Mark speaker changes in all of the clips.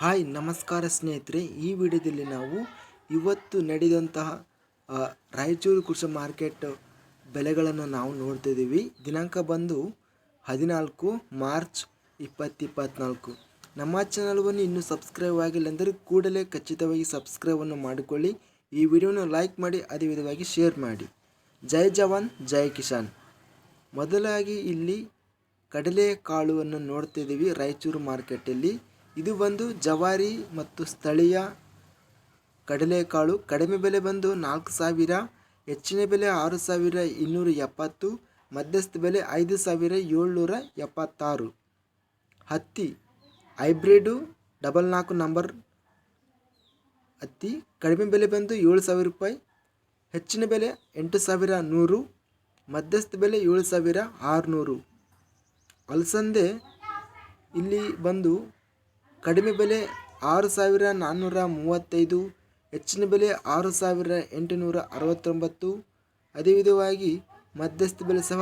Speaker 1: Hi, ನಮಸ್ಕಾರ ಸ್ನೇಹಿತರೆ. ಈ ವಿಡಿಯೋದಲ್ಲಿ ನಾವು ಇವತ್ತು ನಡೆದಂತಹ ರಾಯಚೂರು ಕೃಷಿ ಮಾರ್ಕೆಟ್ ಬೆಲೆಗಳನ್ನು ನಾವು ನೋಡ್ತಿದ್ದೀವಿ ದಿನಾಂಕ ಬಂದು ಹದಿನಾಲ್ಕು ಮಾರ್ಚ್ ಇಪ್ಪತ್ತಿಪ್ಪತ್ನಾಲ್ಕು. ನಮ್ಮ ಚಾನಲ್ವನ್ನು ಇನ್ನೂ ಸಬ್ಸ್ಕ್ರೈಬ್ ಆಗಿಲ್ಲ ಅಂದರೆ ಕೂಡಲೇ ಖಚಿತವಾಗಿ ಸಬ್ಸ್ಕ್ರೈಬನ್ನು ಮಾಡಿಕೊಳ್ಳಿ. ಈ ವಿಡಿಯೋನ ಲೈಕ್ ಮಾಡಿ, ಅದೇ ವಿಧವಾಗಿ ಶೇರ್ ಮಾಡಿ. ಜೈ ಜವಾನ್, ಜೈ ಕಿಸಾನ್. ಮೊದಲಾಗಿ ಇಲ್ಲಿ ಕಡಲೆಕಾಳುವನ್ನು ನೋಡ್ತಿದ್ದೀವಿ ರಾಯಚೂರು ಮಾರ್ಕೆಟಲ್ಲಿ. ಇದು ಬಂದು ಜವಾರಿ ಮತ್ತು ಸ್ಥಳೀಯ ಕಡಲೆಕಾಳು. ಕಡಿಮೆ ಬೆಲೆ ಬಂದು ನಾಲ್ಕು ಸಾವಿರ, ಹೆಚ್ಚಿನ ಬೆಲೆ ಆರು ಸಾವಿರ ಇನ್ನೂರ ಎಪ್ಪತ್ತು, ಮಧ್ಯಸ್ಥ ಬೆಲೆ ಐದು ಸಾವಿರ ಏಳ್ನೂರ ಎಪ್ಪತ್ತಾರು. ಹತ್ತಿ, ಹೈಬ್ರಿಡು ಡಬಲ್ ನಾಲ್ಕು ನಂಬರ್ ಹತ್ತಿ. ಕಡಿಮೆ ಬೆಲೆ ಬಂದು ಏಳು ಸಾವಿರ ರೂಪಾಯಿ, ಹೆಚ್ಚಿನ ಬೆಲೆ ಎಂಟು ಸಾವಿರ ನೂರು, ಮಧ್ಯಸ್ಥ ಬೆಲೆ ಏಳು ಸಾವಿರ ಆರುನೂರು. ಅಲಸಂದೆ ಇಲ್ಲಿ ಬಂದು ಕಡಿಮೆ ಬೆಲೆ ಆರು ಸಾವಿರ ನಾನ್ನೂರ ಮೂವತ್ತೈದು, ಹೆಚ್ಚಿನ ಬೆಲೆ ಆರು ಸಾವಿರ ಎಂಟುನೂರ ಅರವತ್ತೊಂಬತ್ತು, ಅದೇ ವಿಧವಾಗಿ ಮಧ್ಯಸ್ಥ ಬೆಲೆ ಸಹ,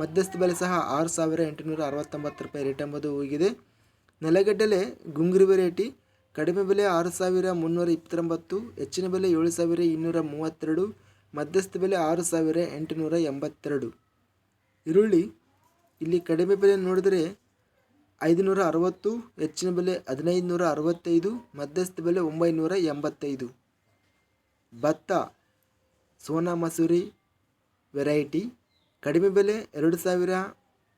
Speaker 1: ಮಧ್ಯಸ್ಥ ಬೆಲೆ ಸಹ ಆರು ಸಾವಿರ ಎಂಟುನೂರ ಅರವತ್ತೊಂಬತ್ತು ರೂಪಾಯಿ ರೇಟ್ ಎಂಬುದು ಹೋಗಿದೆ. ನೆಲಗಡ್ಡಲೆ ಗುಂಗುರು ವೆರೈಟಿ ಕಡಿಮೆ ಬೆಲೆ ಆರು ಸಾವಿರ ಮುನ್ನೂರ ಇಪ್ಪತ್ತೊಂಬತ್ತು, ಹೆಚ್ಚಿನ ಬೆಲೆ ಏಳು ಸಾವಿರ ಇನ್ನೂರ ಮೂವತ್ತೆರಡು, ಮಧ್ಯಸ್ಥ ಬೆಲೆ ಆರು ಸಾವಿರ ಎಂಟುನೂರ ಎಂಬತ್ತೆರಡು. ಈರುಳ್ಳಿ, ಇಲ್ಲಿ ಕಡಿಮೆ ಬೆಲೆ ನೋಡಿದರೆ ಐದುನೂರ ಅರವತ್ತು ಹೆಚ್ಚಿನ ಬೆಲೆ ಹದಿನೈದು ನೂರ ಅರವತ್ತೈದು ಮಧ್ಯಸ್ಥ ಬೆಲೆ ಒಂಬೈನೂರ ಎಂಬತ್ತೈದು ಭತ್ತ, ಸೋನಾ ಮಸೂರಿ ವೆರೈಟಿ. ಕಡಿಮೆ ಬೆಲೆ ಎರಡು ಸಾವಿರ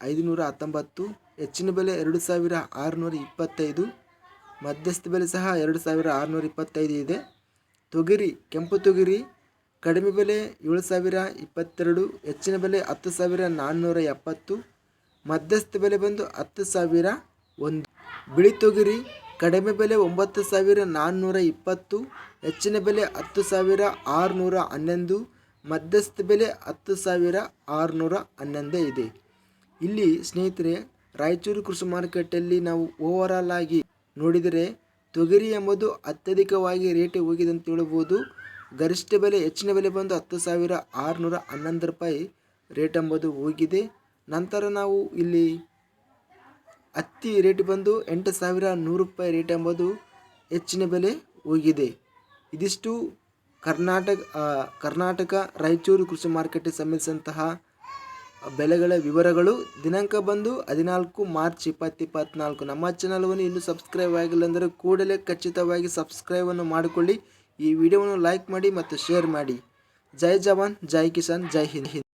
Speaker 1: ಐದುನೂರ ಹತ್ತೊಂಬತ್ತು ಹೆಚ್ಚಿನ ಬೆಲೆ ಎರಡು ಸಾವಿರ ಆರುನೂರ ಇಪ್ಪತ್ತೈದು ಮಧ್ಯಸ್ಥ ಬೆಲೆ ಸಹ ಎರಡು ಸಾವಿರ ಆರುನೂರ ಇಪ್ಪತ್ತೈದು ಇದೆ. ತೊಗರಿ, ಕೆಂಪು ತೊಗರಿ, ಕಡಿಮೆ ಬೆಲೆ ಏಳು ಸಾವಿರ ಇಪ್ಪತ್ತೆರಡು ಹೆಚ್ಚಿನ ಬೆಲೆ ಹತ್ತು ಸಾವಿರ ನಾನ್ನೂರ ಎಪ್ಪತ್ತು ಮಧ್ಯಸ್ಥ ಬೆಲೆ ಬಂದು ಹತ್ತು ಸಾವಿರ ಒಂದು. ಬಿಳಿ ತೊಗರಿ ಕಡಿಮೆ ಬೆಲೆ ಒಂಬತ್ತು ಸಾವಿರ ನಾನ್ನೂರ ಇಪ್ಪತ್ತು, ಹೆಚ್ಚಿನ ಬೆಲೆ ಹತ್ತು ಸಾವಿರ ಆರುನೂರ ಹನ್ನೊಂದು, ಮಧ್ಯಸ್ಥ ಬೆಲೆ ಹತ್ತು ಸಾವಿರ ಆರುನೂರ ಹನ್ನೊಂದೇ ಇದೆ. ಇಲ್ಲಿ ಸ್ನೇಹಿತರೆ, ರಾಯಚೂರು ಕೃಷಿ ಮಾರುಕಟ್ಟೆಯಲ್ಲಿ ನಾವು ಓವರಾಲ್ ಆಗಿ ನೋಡಿದರೆ ತೊಗರಿ ಎಂಬುದು ಅತ್ಯಧಿಕವಾಗಿ ರೇಟ್ ಹೋಗಿದೆ ಅಂತ ಹೇಳ್ಬೋದು ಗರಿಷ್ಠ ಬೆಲೆ, ಹೆಚ್ಚಿನ ಬೆಲೆ ಬಂದು ಹತ್ತು ಸಾವಿರ ಆರುನೂರ ಹನ್ನೊಂದು ರೂಪಾಯಿ ರೇಟ್ ಎಂಬುದು ಹೋಗಿದೆ. ನಂತರ ನಾವು ಇಲ್ಲಿ ಹತ್ತಿ ರೇಟ್ ಬಂದು ಎಂಟು ಸಾವಿರ ನೂರು ರೂಪಾಯಿ ರೇಟ್ ಎಂಬುದು ಹೆಚ್ಚಿನ ಬೆಲೆ ಹೋಗಿದೆ. ಇದಿಷ್ಟು ಕರ್ನಾಟಕ ಕರ್ನಾಟಕ ರಾಯಚೂರು ಕೃಷಿ ಮಾರುಕಟ್ಟೆ ಸಂಬಂಧಿಸಿದಂತಹ ಬೆಲೆಗಳ ವಿವರಗಳು. ದಿನಾಂಕ ಬಂದು ಹದಿನಾಲ್ಕು ಮಾರ್ಚ್ ಇಪ್ಪತ್ತಿಪ್ಪತ್ನಾಲ್ಕು ನಮ್ಮ ಚಾನಲ್ವನ್ನು ಇನ್ನೂ ಸಬ್ಸ್ಕ್ರೈಬ್ ಆಗಿಲ್ಲ ಅಂದರೆ ಕೂಡಲೇ ಖಚಿತವಾಗಿ ಸಬ್ಸ್ಕ್ರೈಬನ್ನು ಮಾಡಿಕೊಳ್ಳಿ. ಈ ವಿಡಿಯೋವನ್ನು ಲೈಕ್ ಮಾಡಿ ಮತ್ತು ಶೇರ್ ಮಾಡಿ. ಜೈ ಜವಾನ್, ಜೈ ಕಿಸಾನ್, ಜೈ ಹಿಂದ್ ಹಿಂದ್.